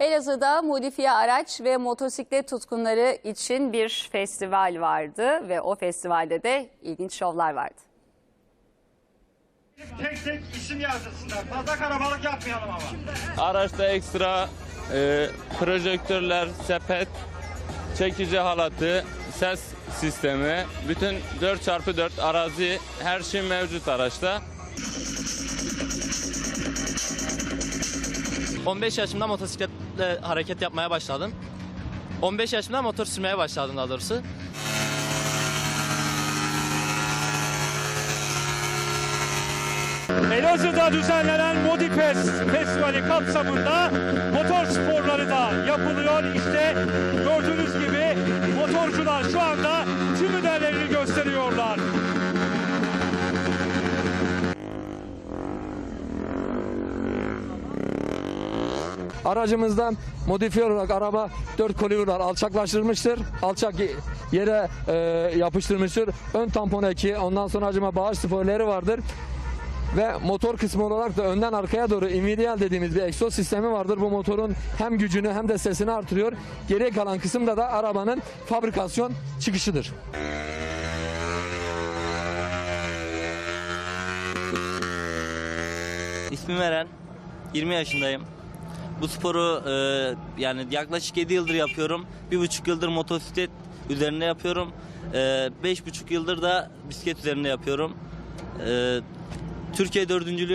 Elazığ'da modifiye araç ve motosiklet tutkunları için bir festival vardı ve o festivalde de ilginç şovlar vardı. Tek tek isim yazdırsınlar. Fazla karabalık yapmayalım ama. Araçta ekstra e, projektörler, sepet, çekici halatı, ses sistemi, bütün 4x4 arazi her şey mevcut araçta. 15 yaşımda motosikletle hareket yapmaya başladım. 15 yaşımda motor sürmeye başladım daha doğrusu. Elazığ'da düzenlenen Modipes Festivali kapsamında motor sporları da yapılıyor. İşte gördüğünüz gibi motorcular şu anda tüm hünerlerini Aracımızda modifiye olarak araba 4 kolivurlar alçaklaştırılmıştır. Alçak ye- yere e, yapıştırılmıştır. Ön tampon eki, ondan sonra acıma bağış spoileri vardır. Ve motor kısmı olarak da önden arkaya doğru invidial dediğimiz bir egzoz sistemi vardır. Bu motorun hem gücünü hem de sesini artırıyor. Geriye kalan kısımda da arabanın fabrikasyon çıkışıdır. İsmim Eren. 20 yaşındayım. Bu sporu e, yani yaklaşık 7 yıldır yapıyorum. 1,5 yıldır motosiklet üzerinde yapıyorum. E, 5,5 yıldır da bisiklet üzerinde yapıyorum. E, Türkiye dördüncülüğü